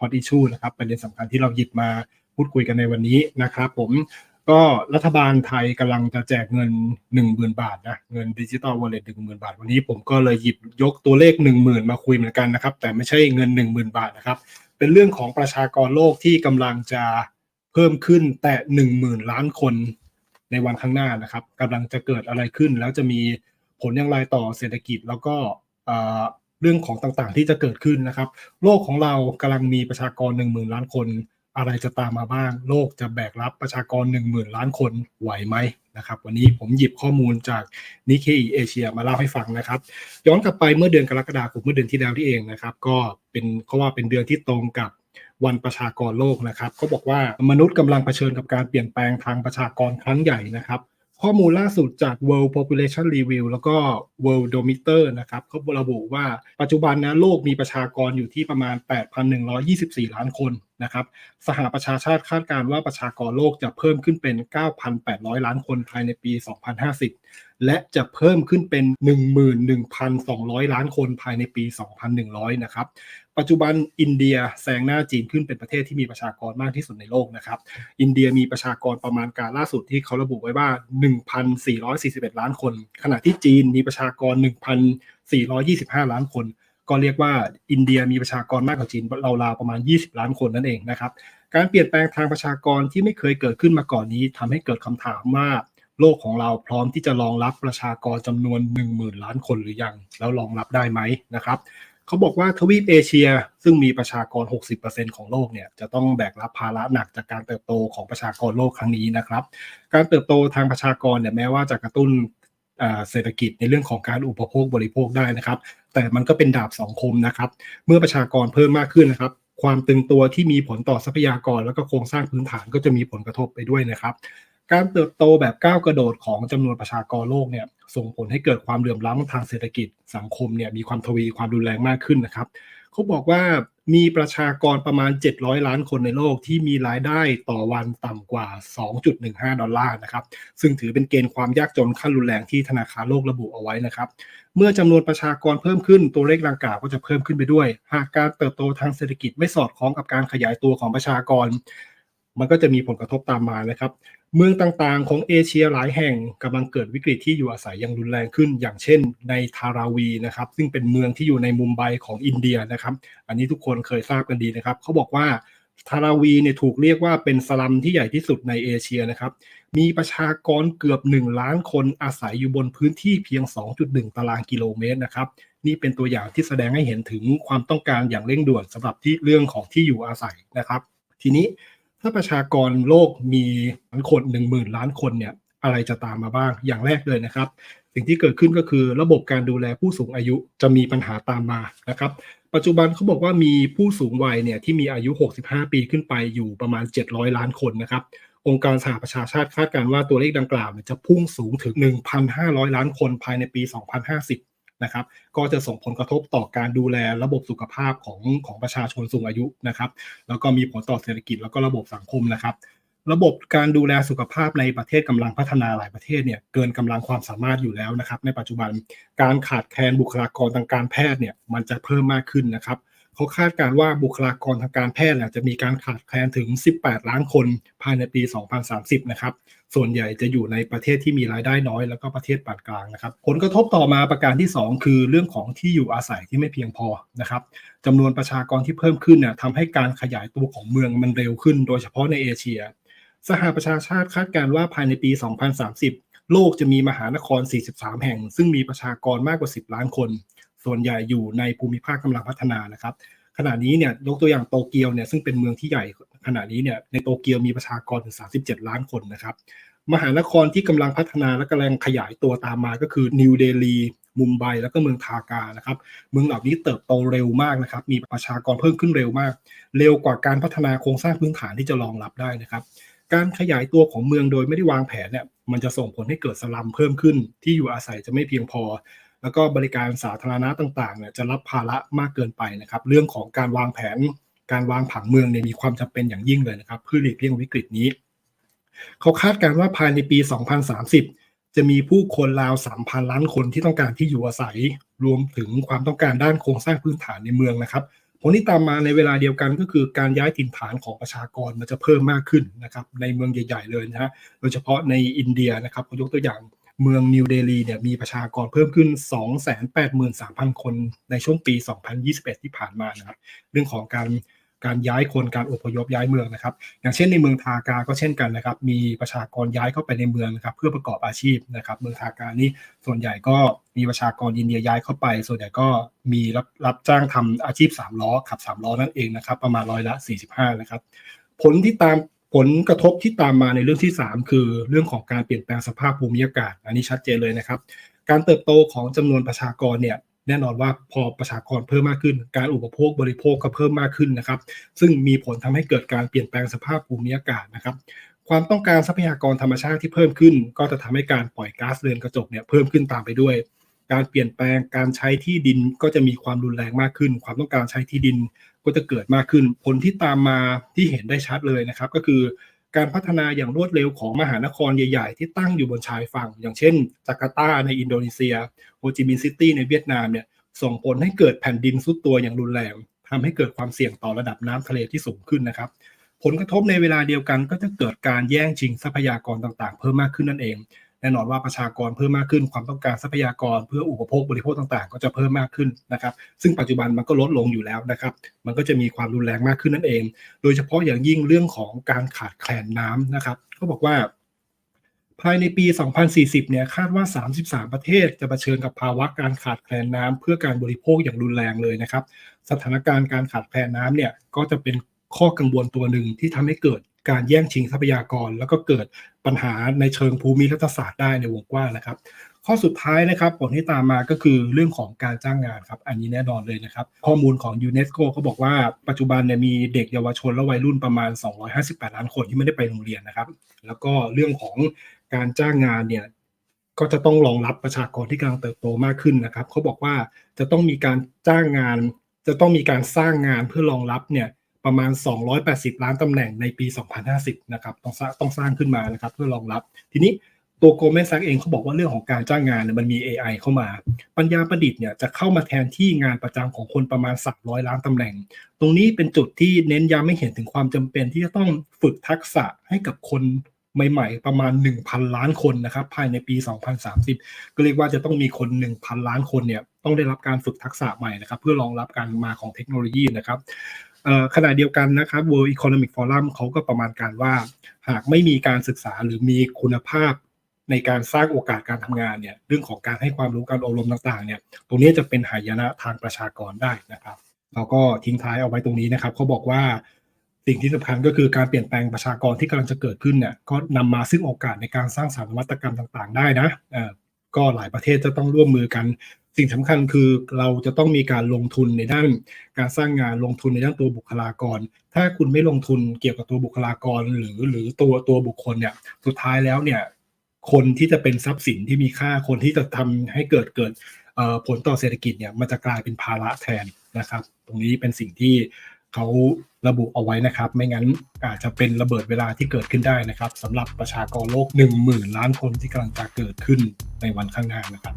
hot issue นะครับประเด็นสำคัญที่เราหยิบมาพูดคุยกันในวันนี้นะครับผมก็รัฐบาลไทยกำลังจะแจกเงิน 1 0,000 บาทนะเงินดิจิตอลวอลเล็ตหนึ่งหมื่นบาท วันนี้ผมก็เลยหยิบยกตัวเลข 1 0,000 มาคุยเหมือนกันนะครับ แต่ไม่ใช่เงิน 10,000 บาทนะครับ เป็นเรื่องของประชากรโลกที่กำลังจะเพิ่มขึ้นแต่ 10,000 ล้านคนในวันข้างหน้านะครับกำลังจะเกิดอะไรขึ้น แล้วจะมีผลอย่างไรต่อเศรษฐกิจแล้วก็ เรื่องของต่างๆ ที่จะเกิดขึ้นนะครับ โลกของเรากำลังมีประชากร 1 0,000 ล้านคน อะไรจะตามมาบ้าง โลกจะแบกรับประชากร 1 0,000 ล้านคนไหวไหมนะครับ วันนี้ผมหยิบข้อมูลจากนิเคอีเอเชียมาเล่าให้ฟังนะครับ ย้อนกลับไปเมื่อเดือนกรกฎาคมเมื่อเดือนที่แล้วที่เองนะครับ ก็เป็นเขาว่าเป็นเดือนที่ตรงกับวันประชากรโลกนะครับเขาบอกว่ามนุษย์กำลังเผชิญกับการเปลี่ยนแปลงทางประชากรครั้งใหญ่นะครับ ข้อมูลล่าสุดจาก World Population Review แล้วก็ World Dometer นะครับเขาระบุว่าปัจจุบันนะโลกมีประชากรอยู่ที่ประมาณ 8,124 ล้านคน นะครับสหประชาชาติคาดการณ์ว่าประชากรโลกจะเพิ่มขึ้นเป็น 9,800 ล้านคนภายในปี 2050 และจะเพิ่มขึ้นเป็น 11,200 ล้านคนภายในปี 2100 นะครับ ปัจจุบันอินเดียแซงหน้าจีนขึ้นเป็นประเทศที่มีประชากรมากที่สุดในโลกนะครับ อินเดียมีประชากรประมาณการล่าสุดที่เขาระบุไว้ว่า 1,441 ล้านคน ขณะที่จีนมีประชากร 1,425 ล้านคน ก็เรียกว่าอินเดียมีประชากรมากกว่าจีนราวๆประมาณ 20 ล้านคนนั่นเองนะครับ การเปลี่ยนแปลงทางประชากรที่ไม่เคยเกิดขึ้นมาก่อนนี้ทำให้เกิดคำถามว่าโลกของเราพร้อมที่จะรองรับประชากรจำนวน 10,000 ล้านคนหรือยัง แล้วรองรับได้ไหมนะครับเขาบอกว่าทวีปเอเชียซึ่งมีประชากร 60%ของโลกเนี่ยจะต้องแบกรับภาระหนักจากการเติบโตของประชากรโลกครั้งนี้นะครับ การเติบโตทางประชากรเนี่ยแม้ว่าจะกระตุ้นเศรษฐกิจในเรื่องของการอุปโภคบริโภคได้นะครับ แต่มันก็เป็นดาบสองคมนะครับ เมื่อประชากรเพิ่มมากขึ้นนะครับ ความตึงตัวที่มีผลต่อทรัพยากร แล้วก็โครงสร้างพื้นฐานก็จะมีผลกระทบไปด้วยนะครับ การเติบโตแบบก้าวกระโดดของจำนวนประชากรโลกเนี่ยส่งผลให้เกิดความเหลื่อมล้ำทางเศรษฐกิจสังคมเนี่ยมีความทวีความรุนแรงมากขึ้นนะครับ เขาบอกว่ามีประชากรประมาณ 700 ล้านคนในโลกที่มีรายได้ต่อวันต่ำกว่า 2.15 ดอลลาร์นะครับ ซึ่งถือเป็นเกณฑ์ความยากจนขั้นรุนแรงที่ธนาคารโลกระบุเอาไว้นะครับ เมื่อจำนวนประชากรเพิ่มขึ้นตัวเลขดังกล่าวก็จะเพิ่มขึ้นไปด้วย หากการเติบโตทางเศรษฐกิจไม่สอดคล้องกับการขยายตัวของประชากร มันก็จะมีผลกระทบตามมานะครับ เมืองต่างๆ ของเอเชียหลายแห่งกำลังเกิดวิกฤตที่อยู่อาศัยอย่างรุนแรงขึ้น อย่างเช่นในทาราวีนะครับ ซึ่งเป็นเมืองที่อยู่ในมุมไบของอินเดียนะครับ อันนี้ทุกคนเคยทราบกันดีนะครับ เขาบอกว่าทาราวีเนี่ยถูกเรียกว่าเป็นสลัมที่ใหญ่ที่สุดในเอเชียนะครับ มีประชากรเกือบ 1 ล้านคนอาศัยอยู่บนพื้นที่เพียง 2.1 ตารางกิโลเมตรนะครับ นี่เป็นตัวอย่างที่แสดงให้เห็นถึงความต้องการอย่างเร่งด่วนสำหรับที่เรื่องของที่อยู่อาศัยนะครับ ทีนี้ ถ้าประชากรโลกมีล้านคนหนึ่งหมื่นล้านคนเนี่ยอะไรจะตามมาบ้างอย่างแรกเลยนะครับ สิ่งที่เกิดขึ้นก็คือระบบการดูแลผู้สูงอายุจะมีปัญหาตามมานะครับปัจจุบันเขาบอกว่ามีผู้สูงวัยเนี่ยที่มีอายุ 65 ปีขึ้นไปอยู่ประมาณ 700 ล้านคนนะครับองค์การสหประชาชาติคาดการณ์ว่าตัวเลขดังกล่าวจะพุ่งสูงถึง 1,500 ล้านคนภายในปี 2050 นะครับก็จะส่งผลกระทบต่อการดูแลระบบสุขภาพของของประชาชนสูงอายุนะครับแล้วก็มีผลต่อเศรษฐกิจแล้วก็ระบบสังคมนะครับ ระบบการดูแลสุขภาพในประเทศกำลังพัฒนาหลายประเทศเนี่ยเกินกำลังความสามารถอยู่แล้วนะครับ ในปัจจุบันการขาดแคลนบุคลากรทางการแพทย์เนี่ยมันจะเพิ่มมากขึ้นนะครับ เขาคาดการว่าบุคลากรทางการแพทย์จะมีการขาดแคลนถึง 18 ล้านคนภายในปี 2030 นะครับ ส่วนใหญ่จะอยู่ในประเทศที่มีรายได้น้อยแล้วก็ประเทศปานกลางนะครับ ผลกระทบต่อมาประการที่ 2 คือเรื่องของที่อยู่อาศัยที่ไม่เพียงพอนะครับจำนวนประชากรที่เพิ่มขึ้นเนี่ยทำให้การขยายตัวของเมืองมันเร็วขึ้น โดยเฉพาะในเอเชีย สหประชาชาติคาดการว่าภายในปี 2030 โลกจะมีมหานคร 43 แห่ง ซึ่งมีประชากรมากกว่า 10 ล้านคนส่วนใหญ่อยู่ในภูมิภาคกำลังพัฒนานะครับ ขณะนี้เนี่ยยกตัวอย่างโตเกียวเนี่ยซึ่งเป็นเมืองที่ใหญ่ขณะนี้เนี่ยในโตเกียวมีประชากรถึง 37 ล้านคนนะครับ มหานครที่กำลังพัฒนาและกำลังขยายตัวตามมาก็คือนิวเดลีมุมไบแล้วก็เมืองทากานะครับ เมืองเหล่านี้เติบโตเร็วมากนะครับ มีประชากรเพิ่มขึ้นเร็วมาก เร็วกว่าการพัฒนาโครงสร้างพื้นฐานที่จะรองรับได้นะครับ การขยายตัวของเมืองโดยไม่ได้วางแผนเนี่ยมันจะส่งผลให้เกิดสลัมเพิ่มขึ้นที่อยู่อาศัยจะไม่เพียงพอ แล้วก็บริการสาธารณะต่างๆเนี่ยจะรับภาระมากเกินไปนะครับ เรื่องของการวางแผนการวางผังเมืองเนี่ยมีความจำเป็นอย่างยิ่งเลยนะครับ เพื่อหลีกเลี่ยงวิกฤตนี้ เขาคาดการณ์ว่าภายในปี 2030 จะมีผู้คนราว 3,000 ล้านคนที่ต้องการที่อยู่อาศัย รวมถึงความต้องการด้านโครงสร้างพื้นฐานในเมืองนะครับผลที่ตามมาในเวลาเดียวกันก็คือการย้ายถิ่นฐานของประชากรมันจะเพิ่มมากขึ้นนะครับในเมืองใหญ่ ๆ เลยนะฮะโดยเฉพาะในอินเดียนะครับผมยกตัวอย่าง เมืองนิวเดลีเนี่ยมีประชากรเพิ่มขึ้น 283,000 คนในช่วงปี 2021 ที่ผ่านมานะครับ เรื่องของการการย้ายคนการอพยพย้ายเมืองนะครับ อย่างเช่นในเมืองทากาก็เช่นกันนะครับ มีประชากรย้ายเข้าไปในเมืองนะครับ เพื่อประกอบอาชีพนะครับ เมืองทากานี่ส่วนใหญ่ก็มีประชากรอินเดียย้ายเข้าไป ส่วนใหญ่ก็มีรับรับจ้างทำอาชีพ3ล้อขับ3ล้อนั่นเองนะครับ ประมาณร้อยละ 45 นะครับ ผลที่ตาม ผลกระทบที่ตามมาในเรื่องที่ 3 คือเรื่องของการเปลี่ยนแปลงสภาพภูมิอากาศ อันนี้ชัดเจนเลยนะครับ การเติบโตของจำนวนประชากรเนี่ยแน่นอนว่าพอประชากรเพิ่มมากขึ้น การอุปโภคบริโภคก็เพิ่มมากขึ้นนะครับ ซึ่งมีผลทำให้เกิดการเปลี่ยนแปลงสภาพภูมิอากาศนะครับ ความต้องการทรัพยากรธรรมชาติที่เพิ่มขึ้น ก็จะทำให้การปล่อยก๊าซเรือนกระจกเนี่ยเพิ่มขึ้นตามไปด้วย การเปลี่ยนแปลงการใช้ที่ดินก็จะมีความรุนแรงมากขึ้น ความต้องการใช้ที่ดินก็จะเกิดมากขึ้น ผลที่ตามมาที่เห็นได้ชัดเลยนะครับ ก็คือการพัฒนาอย่างรวดเร็วของมหานครใหญ่ ๆ ที่ตั้งอยู่บนชายฝั่ง อย่างเช่น จาการ์ตาในอินโดนีเซียโฮจิมินห์ซิตี้ในเวียดนามเนี่ยส่งผลให้เกิดแผ่นดินซุดตัวอย่างรุนแรงทำให้เกิดความเสี่ยงต่อระดับน้ำทะเลที่สูงขึ้นนะครับ ผลกระทบในเวลาเดียวกันก็จะเกิดการแย่งชิงทรัพยากรต่างๆ เพิ่มมากขึ้นนั่นเอง แน่นอนว่าประชากรเพิ่มมากขึ้นความต้องการทรัพยากรเพื่ออุปโภคบริโภคต่างๆ ก็จะเพิ่มมากขึ้นนะครับ ซึ่งปัจจุบันมันก็ลดลงอยู่แล้วนะครับ มันก็จะมีความรุนแรงมากขึ้นนั่นเอง โดยเฉพาะอย่างยิ่งเรื่องของการขาดแคลนน้ำนะครับเขาบอกว่า ภายในปี 2040 เนี่ยคาดว่า 33 ประเทศจะเผชิญกับภาวะการขาดแคลนน้ำเพื่อการบริโภคอย่างรุนแรงเลยนะครับ สถานการณ์การขาดแคลนน้ำเนี่ยก็จะเป็นข้อกังวลตัวหนึ่งที่ทำให้เกิด การแย่งชิงทรัพยากร แล้วก็เกิดปัญหาในเชิงภูมิรัฐศาสตร์ได้ในวงกว้างนะครับ ข้อสุดท้ายนะครับผลที่ตามมาก็คือเรื่องของการจ้างงานครับอันนี้แน่นอนเลยนะครับ ข้อมูลของยูเนสโกเขาบอกว่าปัจจุบันเนี่ยมีเด็กเยาวชนและวัยรุ่นประมาณ 258 ล้านคนที่ไม่ได้ไปโรงเรียนนะครับ แล้วก็เรื่องของการจ้างงานเนี่ยก็จะต้องรองรับประชากรที่กำลังเติบโตมากขึ้นนะครับเขาบอกว่าจะต้องมีการจ้างงาน จะต้องมีการสร้างงานเพื่อรองรับเนี่ย ประมาณ 280 ล้านตำแหน่งในปี 2050 นะครับต้องสร้างต้องสร้างขึ้นมานะครับเพื่อรองรับ ทีนี้ตัวโกลแมนแซกเองเขาบอกว่าเรื่องของการจ้างงานเนี่ยมันมี AI เข้ามา ปัญญาประดิษฐ์เนี่ยจะเข้ามาแทนที่งานประจำของคนประมาณ 300 ล้านตำแหน่ง ตรงนี้เป็นจุดที่เน้นย้ำไม่เห็นถึงความจำเป็นที่จะต้องฝึกทักษะให้กับคนใหม่ ๆ ประมาณ 1,000 ล้านคนนะครับภายในปี 2030 ก็เรียกว่าจะต้องมีคน 1,000 ล้านคนเนี่ยต้องได้รับการฝึกทักษะใหม่นะครับเพื่อรองรับการมาของเทคโนโลยีนะครับ ขณะเดียวกันนะครับ World Economic Forum เขาก็ประมาณการว่า หากไม่มีการศึกษาหรือมีคุณภาพในการสร้างโอกาสการทำงานเนี่ยเรื่องของการให้ความรู้การอบรมต่างๆเนี่ยตรงนี้จะเป็นหายนะทางประชากรได้นะครับเราก็ทิ้งท้ายเอาไว้ตรงนี้นะครับเขาบอกว่าสิ่งที่สำคัญก็คือการเปลี่ยนแปลงประชากรที่กำลังจะเกิดขึ้นเนี่ยก็นำมาซึ่งโอกาสในการสร้างสรรค์นวัตกรรมต่าง ๆ ได้นะก็หลายประเทศจะต้องร่วมมือกัน สิ่งสำคัญคือเราจะต้องมีการลงทุนในด้านการสร้างงานลงทุนในด้านตัวบุคลากร ถ้าคุณไม่ลงทุนเกี่ยวกับตัวบุคลากรหรือหรือตัวตัวบุคคลเนี่ยสุดท้ายแล้วเนี่ยคนที่จะเป็นทรัพย์สินที่มีค่าคนที่จะทำให้เกิดเกิดผลต่อเศรษฐกิจเนี่ยมันจะกลายเป็นภาระแทนนะครับ ตรงนี้เป็นสิ่งที่เขาระบุเอาไว้นะครับ ไม่งั้นอาจจะเป็นระเบิดเวลาที่เกิดขึ้นได้นะครับสำหรับประชากรโลก 1 0,000 ล้านคนที่กำลังจะเกิดขึ้นในวันข้างหน้านะครับ